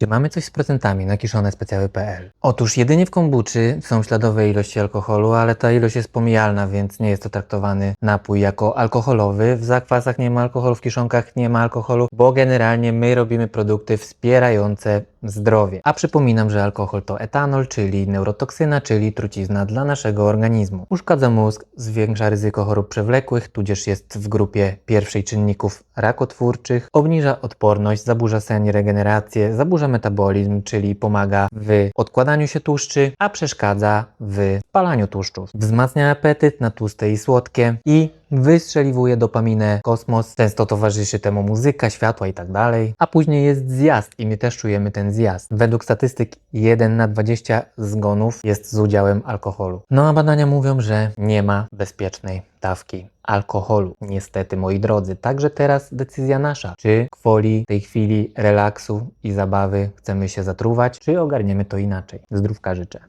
Czy mamy coś z procentami na kiszonesspecjały.pl? Otóż jedynie w kombuczy są śladowe ilości alkoholu, ale ta ilość jest pomijalna, więc nie jest to traktowany napój jako alkoholowy. W zakwasach nie ma alkoholu, w kiszonkach nie ma alkoholu, bo generalnie my robimy produkty wspierające zdrowie. A przypominam, że alkohol to etanol, czyli neurotoksyna, czyli trucizna dla naszego organizmu. Uszkadza mózg, zwiększa ryzyko chorób przewlekłych, tudzież jest w grupie pierwszej czynników rakotwórczych, obniża odporność, zaburza sen i regenerację, zaburza metabolizm, czyli pomaga w odkładaniu się tłuszczy, a przeszkadza w spalaniu tłuszczów. Wzmacnia apetyt na tłuste i słodkie i wystrzeliwuje dopaminę kosmos. Często towarzyszy temu muzyka, światła i tak. A później jest zjazd i my też czujemy ten zjazd. Według statystyk 1 na 20 zgonów jest z udziałem alkoholu. No a badania mówią, że nie ma bezpiecznej dawki alkoholu. Niestety, moi drodzy, także teraz decyzja nasza. Czy gwoli tej chwili relaksu i zabawy chcemy się zatruwać, czy ogarniemy to inaczej. Zdrówka życzę.